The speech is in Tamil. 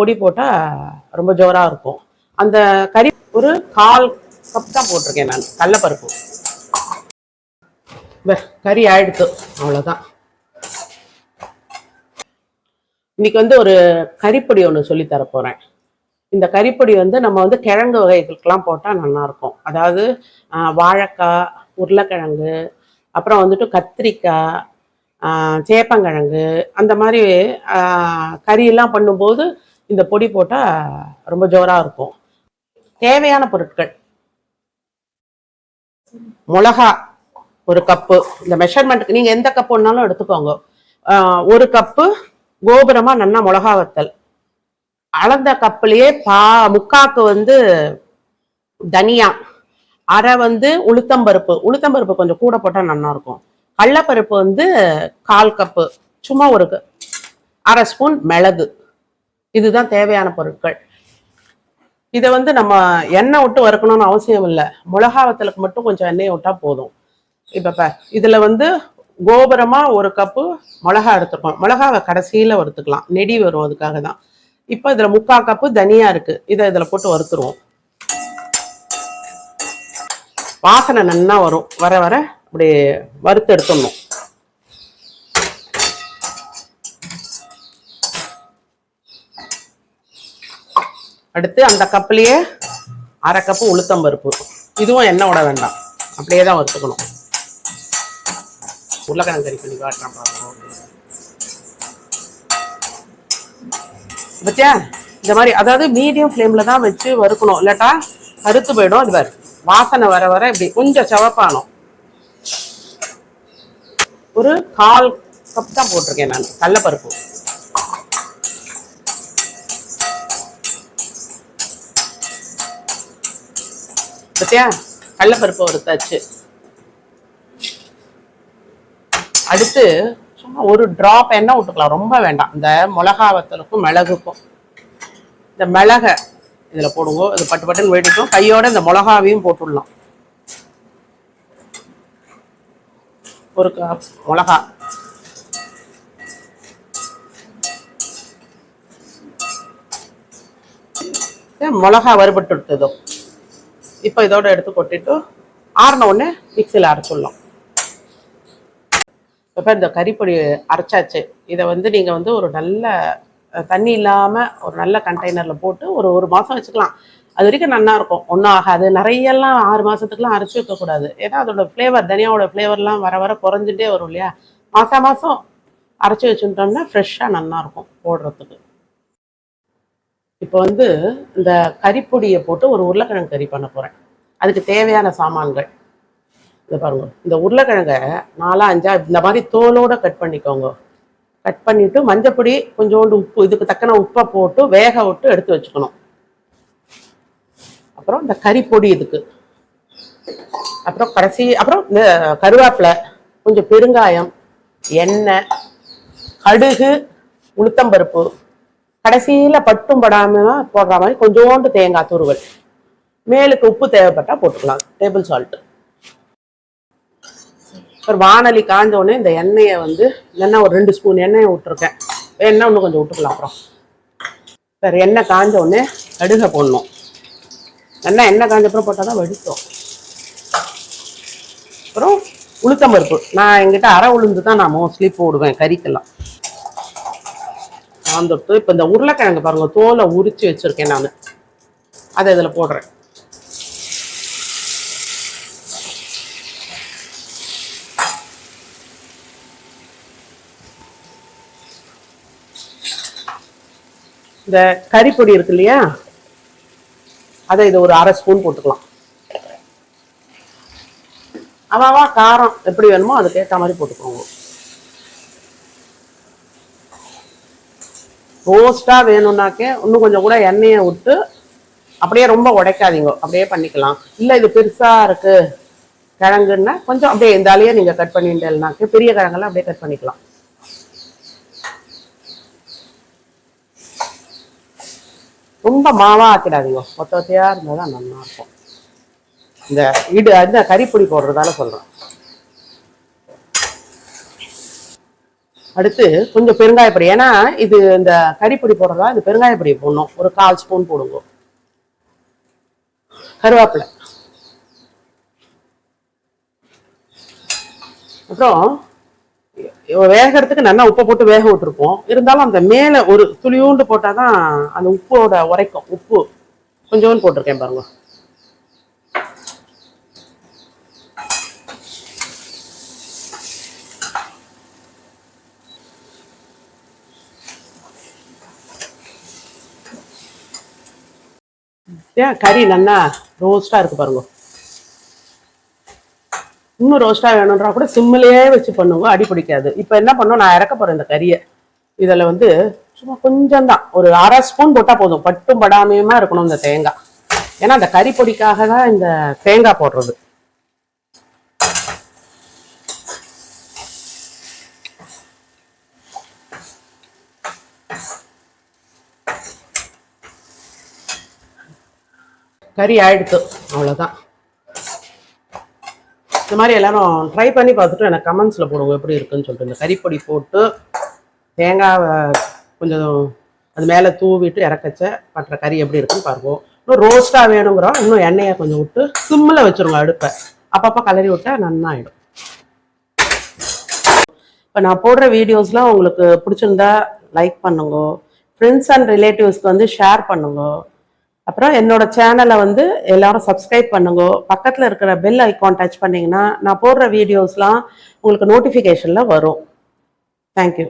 பொடி போட்டால் ரொம்ப ஜோராக இருக்கும். அந்த கறி ஒரு கால் கப் தான் போட்டிருக்கேன் நான். கடலப்பருப்பு. கறி ஆயிடுத்து. அவ்வளோதான் இன்னைக்கு வந்து ஒரு கறிப்பொடி ஒன்று சொல்லி தர போகிறேன் இந்த கறிப்பொடி வந்து நம்ம வந்து கிழங்கு வகைகளுக்கெல்லாம் போட்டால் நல்லாயிருக்கும். அதாவது வாழைக்காய் உருளைக்கிழங்கு அப்புறம் வந்துட்டு கத்திரிக்காய் சேப்பங்கிழங்கு அந்த மாதிரி கறியெல்லாம் பண்ணும்போது இந்த பொடி போட்டால் ரொம்ப ஜோராக இருக்கும். தேவையான பொருட்கள். மிளகா ஒரு கப்பு. இந்த மெஷர்மெண்ட்டுக்கு நீங்கள் எந்த கப்பு வேணாலும் எடுத்துக்கோங்க. ஒரு கப்பு கோபுரமாக நல்லா மிளகா வத்தல். அளந்த கப்புலேயே பா முக்காக்கு வந்து தனியா. அரை வந்து உளுத்தம்பருப்பு உளுத்தம்பருப்பு கொஞ்சம் கூட போட்டால் நல்லாயிருக்கும் கடலப்பருப்பு வந்து கால் கப்பு சும்மா ஒரு அரை ஸ்பூன் மிளகு. இதுதான் தேவையான பொருட்கள். இதை வந்து நம்ம எண்ணெய் விட்டு வறுக்கணும்னு அவசியம் இல்லை. மிளகா வத்தலுக்கு மட்டும் கொஞ்சம் எண்ணெயை விட்டால் போதும். இப்போ இதில் வந்து கோபுரமாக ஒரு கப்பு மிளகா எடுத்துருக்கோம். மிளகாவை கடைசியில் வறுத்துக்கலாம். நெடி வரும் அதுக்காக தான். இப்போ இதில் முக்கால் கப்பு தனியா இருக்குது இதை இதில் போட்டு வறுத்துருவோம். வாசனை நன்னா வரும். வர வர அப்படி வறுத்து எடுத்துடணும். அடுத்து அந்த கப்புலயே அரை கப்பு உளுத்தம் பருப்பு. இதுவும் எண்ணெய் விட வேண்டாம். அப்படியே தான் வறுத்துக்கணும். உருளைக்கிழங்கு கறி பண்ணி காட்டுறேன் பாருங்க. பத்தியா? இந்த மாதிரி அதாவது மீடியம் ஃப்ளேம்ல தான் வச்சு வறுக்கணும். இல்லாட்டா கருத்து போயிடும். இது பாரு வாசனை வர வர இப்படி கொஞ்சம் செவப்பானோம். ஒரு கால் கப் தான் போட்டிருக்கேன் நான். கடலப்பருப்பு. பத்தியா? கடலப்பருப்பு வறுத்தாச்சு. அடுத்து சும்மா ஒரு ட்ராப் எண்ணெய் விட்டுக்கலாம் ரொம்ப வேண்டாம். இந்த மிளகா வத்தலுக்கும் மிளகுக்கும். இந்த மிளகை இதில் போடுவோம் இது பட்டு பட்டுன்னு வெடிக்கும் கையோட இந்த மிளகாவையும் போட்டுடலாம். ஒரு கப் மிளகா. மிளகா வறுபட்டு விட்டதும் இப்போ இதோட எடுத்து கொட்டிட்டு ஆறின உடனே மிக்சியில் அரைச்சிடலாம். இப்போ இந்த கறிப்பொடி அரைச்சாச்சு. இதை வந்து நீங்கள் வந்து ஒரு நல்ல தண்ணி இல்லாமல் ஒரு நல்ல கண்டெய்னரில் போட்டு ஒரு ஒரு மாதம் வச்சுக்கலாம். அது வரைக்கும் நல்லா இருக்கும். ஒன்றும் ஆகாது. நிறையெல்லாம் ஆறு மாதத்துக்குலாம் அரைச்சி வைக்கக்கூடாது ஏன்னா அதோட ஃப்ளேவர் தனியாவோட ஃப்ளேவர்லாம் வர வர குறைஞ்சிட்டே வரும் இல்லையா? மாதம் மாதம் அரைச்சி வச்சுட்டோம்னா ஃப்ரெஷ்ஷாக நல்லாயிருக்கும் போடுறதுக்கு. இப்போ வந்து இந்த கறிப்பொடியை போட்டு ஒரு உருளைக்கிழங்கு கறி பண்ண போகிறேன் அதுக்கு தேவையான சாமான்கள். இதை பாருங்க. இந்த உருளைக்கிழங்கை நாலா அஞ்சா இந்த மாதிரி தோலோட கட் பண்ணிக்கோங்க. கட் பண்ணிவிட்டு மஞ்சப்பொடி கொஞ்சோண்டு உப்பு இதுக்கு தக்கன உப்பை போட்டு வேக விட்டு எடுத்து வச்சுக்கணும். அப்புறம் இந்த கறிப்பொடி இதுக்கு. அப்புறம் கடைசி அப்புறம் இந்த கருவேப்பிலை கொஞ்சம் பெருங்காயம் எண்ணெய் கடுகு உளுத்தம்பருப்பு கடைசியில் பட்டும் படாம போடுற மாதிரி கொஞ்சோண்டு தேங்காய் துருவல். மேலுக்கு உப்பு தேவைப்பட்டா போட்டுக்கலாம். டேபிள் சால்ட் ஒரு வானலி காஞ்ச உடனே இந்த எண்ணெயை வந்து எண்ணெய் ஒரு ரெண்டு ஸ்பூன் எண்ணெயை விட்டுருக்கேன். எண்ணெய் இன்னும் கொஞ்சம் விட்டுக்கலாம் அப்புறம். வேறு எண்ணெய் காஞ்ச உடனே கடுகை போடணும். எண்ணெய் எண்ணெய் காஞ்ச அப்புறம் போட்டால் தான் வெடிக்கும். அப்புறம் உளுத்தம்பருப்பு. நான் எங்கிட்ட அரை உளுந்து தான் நான் மோஸ்ட்லி போடுவேன் கறிக்கெல்லாம். நான் இப்போ இந்த உருளைக்கிழங்கு பாருங்க தோலை உரிச்சு வச்சிருக்கேன் நான். அதை இதில் போடுறேன். இந்த கறிப்பொடி இருக்கு இல்லையா? அதை இது ஒரு அரை ஸ்பூன் போட்டுக்கலாம். அவாவா காரம் எப்படி வேணுமோ அதுக்கேற்ற மாதிரி போட்டுக்கோங்க. ரோஸ்ட்டாக வேணும்னாக்கே இன்னும் கொஞ்சம் கூட எண்ணெயை விட்டு அப்படியே ரொம்ப உடைக்காதீங்க. அப்படியே பண்ணிக்கலாம். இல்லை இது பெருசாக இருக்கு. கிழங்குன்னா கொஞ்சம் அப்படியே இந்த அலையே நீங்கள் கட் பண்ணிட்டேன்னாக்க பெரிய கிழங்கெல்லாம் அப்படியே கட் பண்ணிக்கலாம். ரொம்ப மாவா ஆக்கிடாதீங்க. ஒத்த வத்தையாக இருந்தால் தான் நல்லா இருக்கும். இந்த இடு அந்த கறிப்பொடி போடுறதால சொல்கிறேன் அடுத்து கொஞ்சம் பெருங்காயப்பொடி. ஏன்னா இது இந்த கறிப்பொடி போடுறதா இந்த பெருங்காயப்பொடி போடணும். ஒரு கால் ஸ்பூன் போடுங்க. கருவேப்பிலை. அப்புறம் வேகிறதுக்கு வேகறதுக்கு நல்லா உப்பை போட்டு வேக விட்டுருப்போம். இருந்தாலும் அந்த மேலே ஒரு துளியூண்டு போட்டால் தான் அந்த உப்போட உரைக்கும். உப்பு கொஞ்சோண்டு போட்டிருக்கேன் பாருங்க. ஏன் கறி நல்லா ரோஸ்டாக இருக்கு பாருங்க. இன்னும் ரோஸ்டா வேணுன்றா கூட சிம்மிலேயே வச்சு பண்ணுவோம் அடி பிடிக்காது. இப்போ என்ன பண்ணோம் நான் இறக்க போறேன் இந்த கறியை. இதில் வந்து சும்மா கொஞ்சம் தான் ஒரு அரை ஸ்பூன் போட்டால் போதும். பட்டும் படாமையுமா இருக்கணும் இந்த தேங்காய். ஏன்னா அந்த கறி பொடிக்காக தான் இந்த தேங்காய் போடுறது. கறி ஆயிடுத்து அவ்வளோதான் இந்த மாதிரி எல்லாரும் ட்ரை பண்ணி பார்த்துட்டு எனக்கு கமெண்ட்ஸில் போடுவோம் எப்படி இருக்குன்னு சொல்லிட்டு. இந்த கறிப்பொடி போட்டு தேங்காவை கொஞ்சம் அது மேலே தூவிட்டு இறக்கச்ச பட்டுற கறி எப்படி இருக்குன்னு பாருங்க. இன்னும் ரோஸ்ட்டாக வேணுங்கிறோம். இன்னும் எண்ணெயை கொஞ்சம் விட்டு சிம்மில் வச்சுருங்க அடுப்பை. அப்பப்போ கலரி விட்டா நன்னாயிடும். இப்போ நான் போடுற வீடியோஸ்லாம் உங்களுக்கு பிடிச்சிருந்தா லைக் பண்ணுங்க. ஃப்ரெண்ட்ஸ் அண்ட் ரிலேட்டிவ்ஸ்க்கு வந்து ஷேர் பண்ணுங்க. அப்புறம் என்னோட சேனலை வந்து எல்லாரும் சப்ஸ்கிரைப் பண்ணுங்க. பக்கத்தில் இருக்கிற பெல் ஐக்கான் டச் பண்ணிங்கன்னா நான் போடுற வீடியோஸ்லாம் உங்களுக்கு நோட்டிஃபிகேஷனில் வரும். தேங்க்யூ